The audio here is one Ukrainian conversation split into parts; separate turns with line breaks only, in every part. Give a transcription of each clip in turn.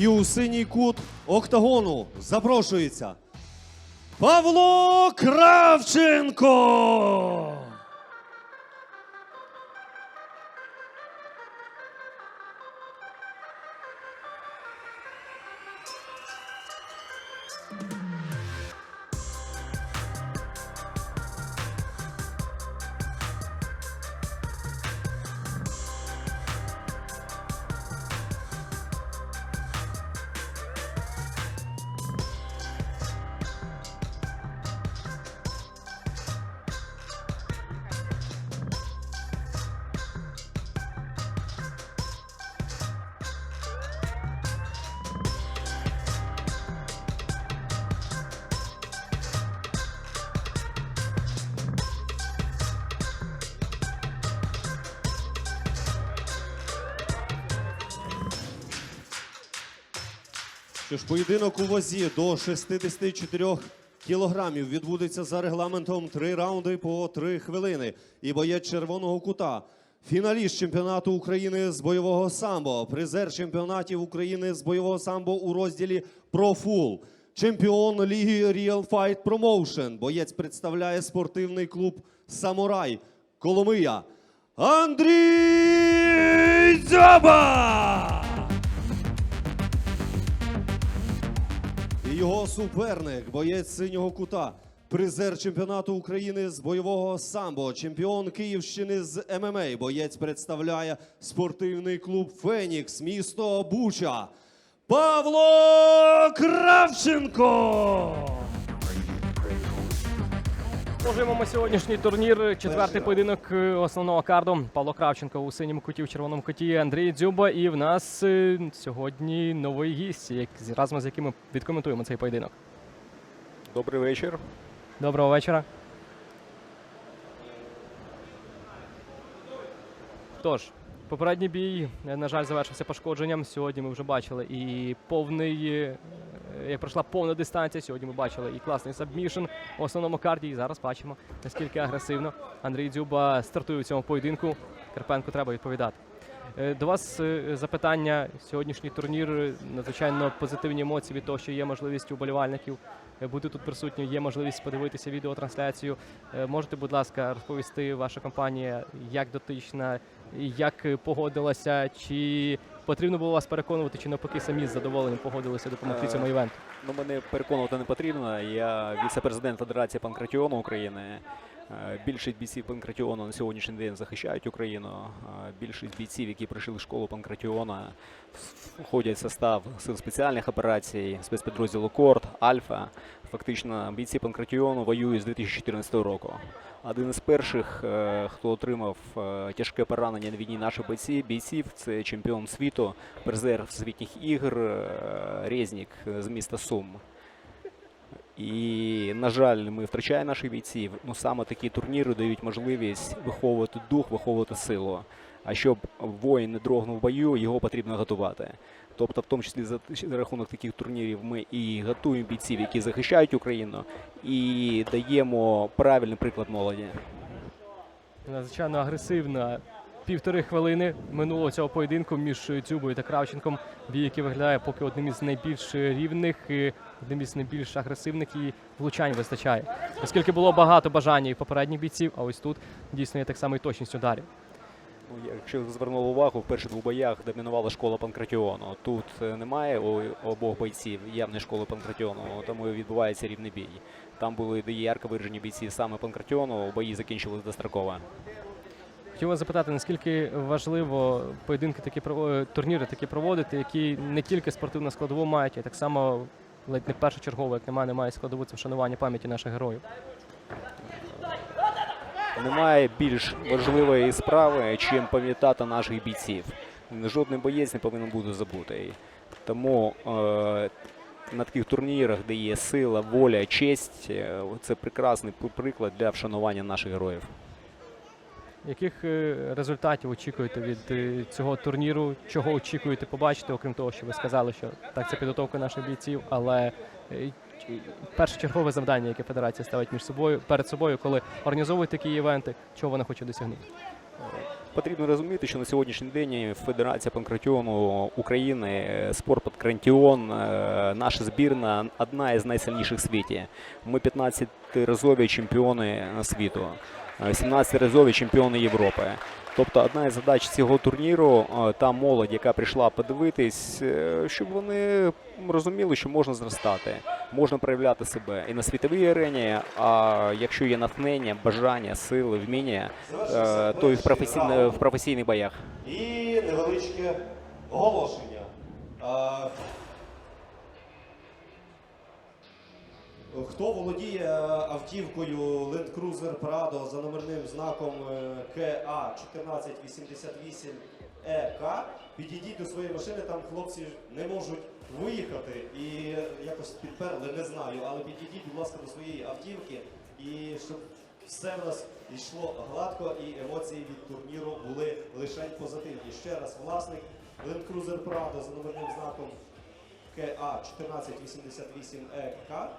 І у синій кут октагону запрошується Павло Кравченко. Що ж, поєдинок у вазі до 64 кілограмів відбудеться за регламентом три раунди по три хвилини. І боєць червоного кута. Фіналіст чемпіонату України з бойового самбо, призер чемпіонатів України з бойового самбо у розділі Профул, чемпіон ліги Real Fight Promotion. Боєць представляє спортивний клуб Самурай Коломия. Андрій Дзяба! Його суперник, боєць синього кута, призер чемпіонату України з бойового самбо, чемпіон Київщини з ММА. Боєць представляє спортивний клуб Фенікс, місто Буча. Павло Кравченко!
Продовжуємо сьогоднішній турнір. Четвертий поєдинок е, основного карду. Павло Кравченко у синьому куті, в червоному куті Андрій Дзюба. І в нас е, сьогодні новий гість, як, разом з яким ми відкоментуємо цей поєдинок.
Добрий вечір.
Доброго вечора. Тож, попередній бій, е, на жаль, завершився пошкодженням. Сьогодні ми вже бачили і повний, е, як пройшла повна дистанція. Сьогодні ми бачили і класний сабмішн в основному карді. І зараз бачимо, наскільки агресивно Андрій Дзюба стартує у цьому поєдинку. Карпенку треба відповідати. Е, До вас запитання. Сьогоднішній турнір надзвичайно позитивні емоції від того, що є можливість у болівальників е, бути тут присутні. Є можливість подивитися відеотрансляцію. Можете, будь ласка, розповісти ваша компанія, як дотична, як е, погодилася, чи потрібно було вас переконувати, чи навпаки самі з задоволенням погодилися допомогти
Е,
цьому івенту?
Ну, мене переконувати не потрібно. Я віце-президент Федерації панкратіону України. Е, Більшість бійців панкратіону на сьогоднішній день захищають Україну. Більшість бійців, які пройшли школу панкратіона, входять в состав сил спеціальних операцій, спецпідрозділу Корд, Альфа. Фактично, бійці панкратіону воюють з 2014 року. Один із перших, е, хто отримав е, тяжке поранення на війні наших бійців, бійців це чемпіон світу, призер світніх ігор е, Резнік з міста Сум. І, на жаль, ми втрачаємо наших бійців. Ну саме такі турніри дають можливість виховувати дух, виховувати силу. А щоб воїн не дрогнув в бою, його потрібно готувати. Тобто, в тому числі за, рахунок таких турнірів, ми і готуємо бійців, які захищають Україну, і даємо правильний приклад молоді.
Надзвичайно агресивна. Півтори хвилини минуло цього поєдинку між Дзюбою та Кравченком. Бій, який виглядає поки одним із найбільш рівних, е, одним із найбільш агресивних і влучань вистачає. Оскільки було багато бажання і попередніх бійців, а ось тут дійсно є так само і точність ударів.
Ну, Якщо ви звернули увагу, в перших двох боях домінувала школа панкратіону. Тут е, немає у обох бойців явної школи панкратіону, тому відбувається рівний бій. Там були ярко виражені бійці саме панкратіону, бої закінчилися достроково.
Хотів вас запитати, наскільки важливо поєдинки такі прово- турніри такі проводити, які не тільки спортивну складову мають, а так само ледь не першочергово, як немає, немає складову це вшанування пам'яті наших героїв.
Немає більш важливої справи, чим пам'ятати наших бійців. Жодний боєць не повинен бути забутий. Тому е, на таких турнірах, де є сила, воля, честь, е, це прекрасний приклад для вшанування наших героїв.
Яких е, результатів очікуєте від е, цього турніру? Чого очікуєте побачити, окрім того, що ви сказали, що так це підготовка наших бійців, але е, першочергове завдання, яке федерація ставить між собою перед собою, коли організовують такі івенти, чого вона хоче досягнути?
Потрібно розуміти, що на сьогоднішній день Федерація панкратіону України, е, спорт панкратіон, е, наша збірна одна із найсильніших в світі. Ми 15-разові чемпіони світу, 17-разові чемпіони Європи. Тобто одна із задач цього турніру е, та молодь, яка прийшла подивитись, е, щоб вони розуміли, що можна зростати, можна проявляти себе і на світовій арені. А якщо є натхнення, бажання, сили, вміння, е, то і в професійне- в професійних боях.
І невеличке оголошення. Хто володіє автівкою Land Cruiser Prado за номерним знаком е, КА 1488 ЕК, підійдіть до своєї машини, там хлопці не можуть виїхати і якось підперли, не знаю, але підійдіть, будь ласка, до своєї автівки і щоб все в нас йшло гладко і емоції від турніру були лише позитивні. Ще раз, власник Land Cruiser Prado за номерним знаком КА 1488 ЕК,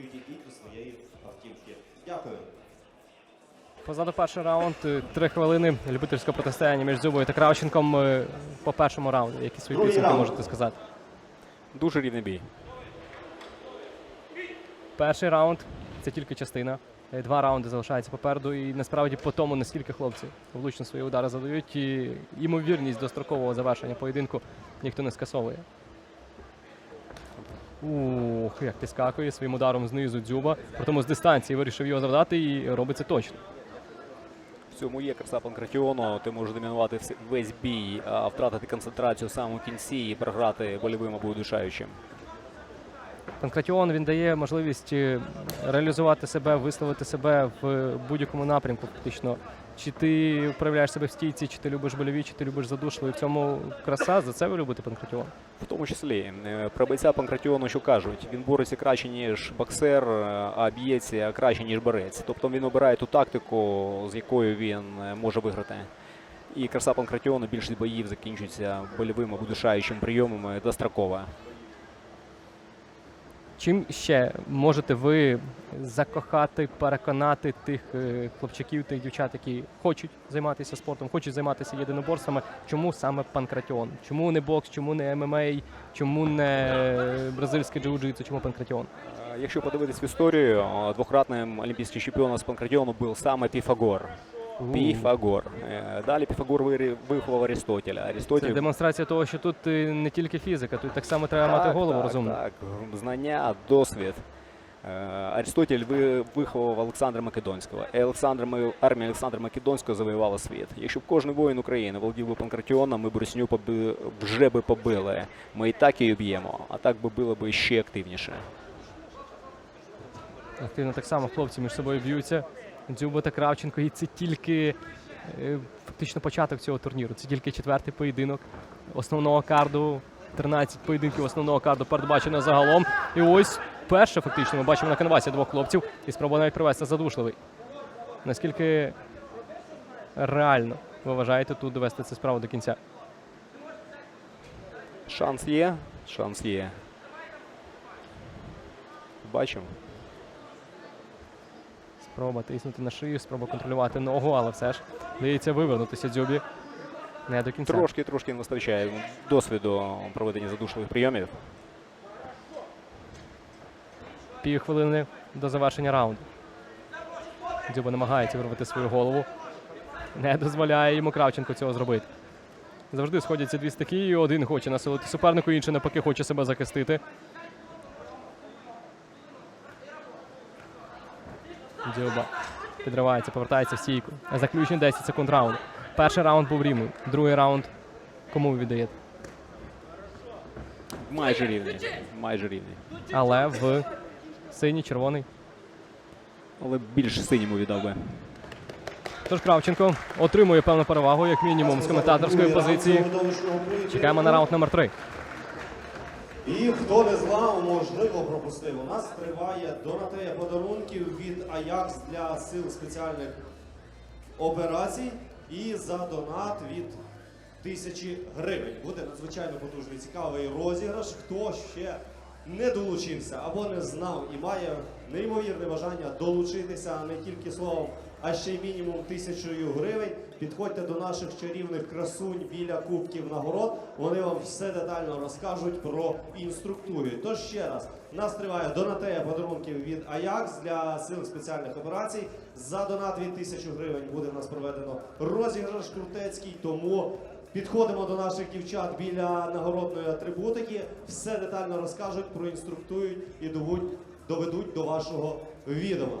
підійдіть до своєї автівки. Дякую.
Позаду перший раунд, е, три хвилини любительського протистояння між Дзюбою та Кравченком е, по першому раунду. Які свої підсумки можете сказати?
Дуже рівний бій.
Перший раунд це тільки частина. Е, Два раунди залишаються попереду, і насправді по тому, наскільки хлопці влучно свої удари задають, і ймовірність дострокового завершення поєдинку ніхто не скасовує. Ух, як підскакує своїм ударом знизу дзюба. При тому з дистанції вирішив його завдати і робить це точно.
В цьому є краса панкратіону. Ти можеш домінувати весь бій, а втратити концентрацію в самому кінці і програти больовим або удушаючим.
Панкратіон він дає можливість е, реалізувати себе, висловити себе в будь-якому напрямку. Фактично, чи ти проявляєш себе в стійці, чи ти любиш больові, чи ти любиш задушливі. В цьому краса за це ви любите панкратіон.
В тому числі е, про бойця панкратіону, що кажуть, він бореться краще, ніж боксер, е, а б'ється краще, ніж борець. Тобто він обирає ту тактику, з якою він е, може виграти. І краса панкратіону більшість боїв закінчується больовим або удушаючим прийомами достроково.
Чим ще можете ви закохати, переконати тих е, хлопчаків, тих дівчат, які хочуть займатися спортом, хочуть займатися єдиноборствами? Чому саме панкратіон? Чому не бокс, чому не ММА, чому не бразильське джиу-джитсу, чому панкратіон?
Е, Якщо подивитись в історію, е, двократним олімпійським чемпіоном з панкратіону був саме Піфагор. Піфагор. Е, Далі Піфагор виховав Аристотеля.
Це демонстрація того, що тут е, не тільки фізика, тут так само треба мати голову
так,
розумну.
Так, знання, досвід. Е, Аристотель ви- виховав Олександра Македонського. Олександр, армія Олександра Македонського завоювала світ. Якщо б кожен воїн України володів би панкратіоном, ми б русню поби- вже би побили. Ми і так її б'ємо, а так би було б ще активніше.
Активно так само хлопці між собою б'ються. Дзюба та Кравченко, і це тільки е, фактично початок цього турніру. Це тільки четвертий поєдинок основного карду. 13 поєдинків основного карду передбачено загалом. І ось перше, фактично, ми бачимо на канвасі двох хлопців і спробує навіть привести задушливий. Наскільки реально ви вважаєте тут довести цю справу до кінця?
Шанс є, шанс є. Бачимо.
Спроба тиснути на шию, спроба контролювати ногу, але все ж дається вивернутися дзюбі. Не до кінця.
Трошки, трошки не вистачає досвіду проведення задушливих прийомів.
півхвилини до завершення раунду. Дзюба намагається вирвати свою голову. Не дозволяє йому Кравченко цього зробити. Завжди сходяться дві стихії. Один хоче насилити супернику, інший навпаки хоче себе захистити. Дзюба підривається, повертається в стійку. Заключні 10 секунд раунду. Перший раунд був рівний. Другий раунд. Кому ви віддаєте?
Майже рівні. Майже рівні.
Але в синій, червоний.
Але більш синьому віддав би.
Тож Кравченко отримує певну перевагу, як мінімум, з коментаторської позиції. Чекаємо на раунд номер 3
І хто не знав, можливо, пропустив. У нас триває донатея подарунків від Аякс для сил спеціальних операцій. І за донат від тисячі гривень. Буде надзвичайно потужний цікавий розіграш. Хто ще не долучився або не знав і має неймовірне бажання долучитися не тільки словом, а ще й мінімум тисячою гривень, підходьте до наших чарівних красунь біля кубків нагород. Вони вам все детально розкажуть про інструктуру. Тож ще раз, нас триває донатея подарунків від Аякс для сил спеціальних операцій. За донат від тисячу гривень буде в нас проведено розіграш крутецький. Тому Підходимо до наших дівчат біля нагородної атрибутики, все детально розкажуть, проінструктують і доведуть до вашого відома.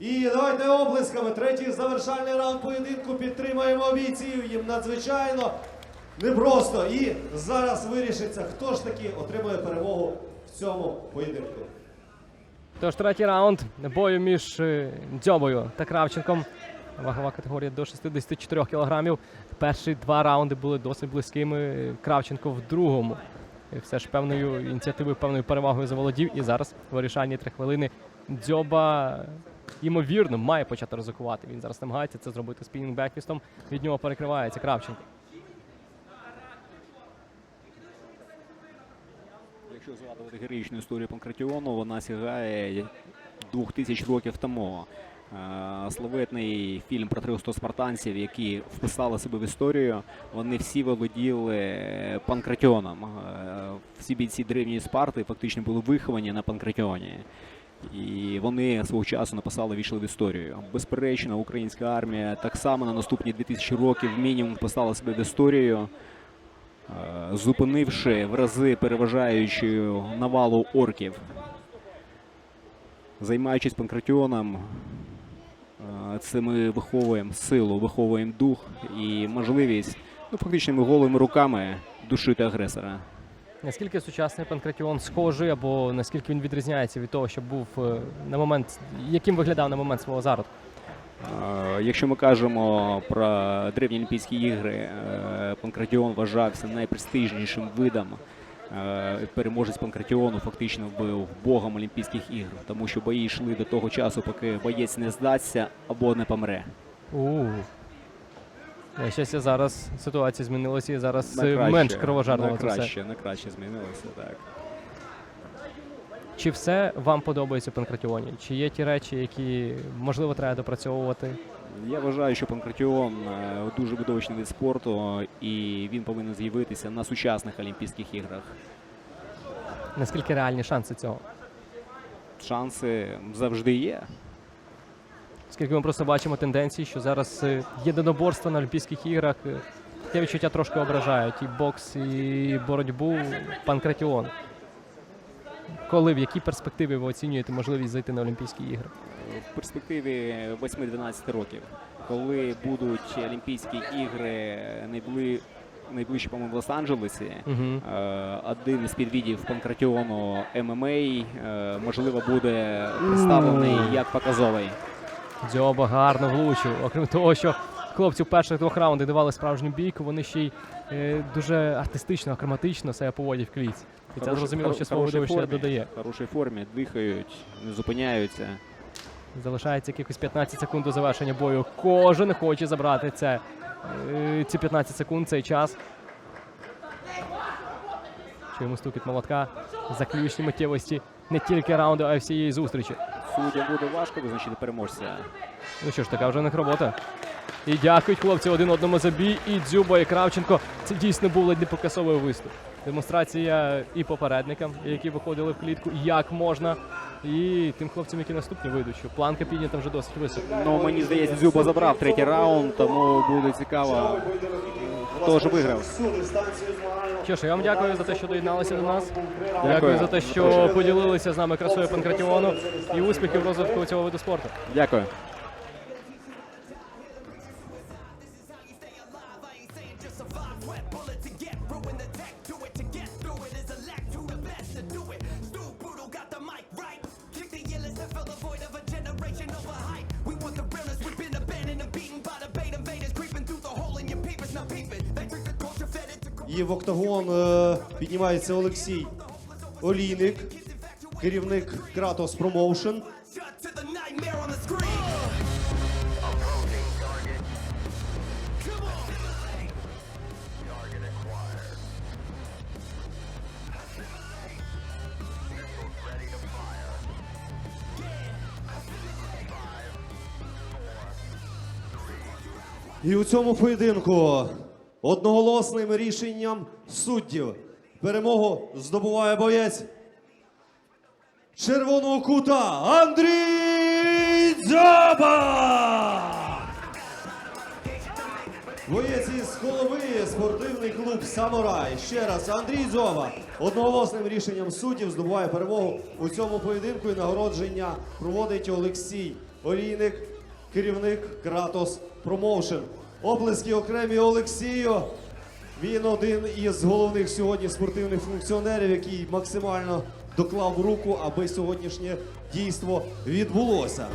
І давайте облисками. Третій завершальний раунд поєдинку. Підтримаємо бійців. Їм надзвичайно непросто. І зараз вирішиться, хто ж таки отримує перемогу в цьому поєдинку.
Тож третій раунд бою між е, Дзьобою та Кравченком. Вагова категорія до 64 кілограмів. Перші два раунди були досить близькими. Кравченко в другому. І Все ж певною ініціативою, певною перевагою заволодів. І зараз вирішальні три хвилини Дзьоба ймовірно має почати ризикувати. Він зараз намагається це зробити спінінг бекфістом. Від нього перекривається Кравченко.
Якщо згадувати героїчну історію Панкратіону, вона сягає 2000 років тому. Е, Славетний фільм про 300 спартанців, які вписали себе в історію, вони всі володіли панкратіоном. Е, Всі бійці древньої Спарти фактично були виховані на панкратіоні. І вони свого часу написали війшли в історію. Безперечно, українська армія так само на наступні 2000 років мінімум вписала себе в історію. Е, зупинивши в рази переважаючу навалу орків. Займаючись панкратіоном, е, це ми виховуємо силу, виховуємо дух і можливість ну, фактичними голими руками душити агресора.
Наскільки сучасний панкратіон схожий, або наскільки він відрізняється від того, що був е, на момент, яким виглядав на момент свого зародку?
Якщо ми кажемо про древні Олімпійські ігри, е, панкратіон вважався найпрестижнішим видом. Е, Переможець панкратіону фактично був богом Олімпійських ігр, тому що бої йшли до того часу, поки боєць не здасться або не помре.
На щастя, зараз ситуація змінилася і зараз е,
краще,
менш кровожерливо
на краще, на краще змінилося так.
Чи все вам подобається в панкратіоні? Чи є ті речі, які можливо треба допрацьовувати?
Я вважаю, що панкратіон е, дуже видовищний вид спорту, і він повинен з'явитися на сучасних Олімпійських іграх.
Наскільки реальні шанси цього?
Шанси завжди є.
Оскільки ми просто бачимо тенденції, що зараз е, єдиноборства на Олімпійських іграх е, таке відчуття трошки ображають і бокс, і боротьбу панкратіон. Коли в якій перспективі ви оцінюєте можливість зайти на Олімпійські ігри?
В перспективі 8-12 років, коли будуть Олімпійські ігри найбли... найближче, по-моєму, в Лос-Анджелесі,
Угу.
один із підвідів панкратіону ММА, е, можливо, буде представлений як показовий.
Дзьоба гарно влучив. Окрім того, що хлопці в перших двох раундах давали справжню бійку, вони ще й е, дуже артистично, акроматично себе поводять в кліці. І це зрозуміло, що свого видовища додає.
В хорошій формі, дихають, не зупиняються.
Залишається якихось 15 секунд до завершення бою. Кожен хоче забрати це. е, Ці 15 секунд, цей час. Чуємо стукіт молотка. Заключні миттєвості не тільки раунду, а й всієї зустрічі.
Суддям буде важко визначити переможця.
Ну що ж, така вже в них робота. І дякують хлопці один одному за бій. І Дзюба, і Кравченко. Це дійсно був ледь не показовий виступ. Демонстрація і попередникам, які виходили в клітку, як можна, і тим хлопцям, які наступні вийдуть, що планка піднята вже досить високо.
Ну, мені здається, Дзюба забрав третій раунд, тому буде цікаво. Хто ж виграв?
Що ж, я вам дякую за те, що доєдналися до нас. Дякую,
Дякую.
за те, що поділилися з нами красою панкратіону і успіхів в розвитку цього виду спорту.
Дякую.
І в октагон е, піднімається Олексій Олійник, керівник Кратос Промоушен. І у цьому поєдинку одноголосним рішенням суддів перемогу здобуває боєць червоного кута Андрій Дзьоба! Боєць із голови спортивний клуб Самурай. Ще раз Андрій Дзьоба одноголосним рішенням суддів здобуває перемогу у цьому поєдинку і нагородження проводить Олексій Олійник, керівник Кратос Промоушен. Оплески окремі Олексію. Він один із головних сьогодні спортивних функціонерів, який максимально доклав руку, аби сьогоднішнє дійство відбулося.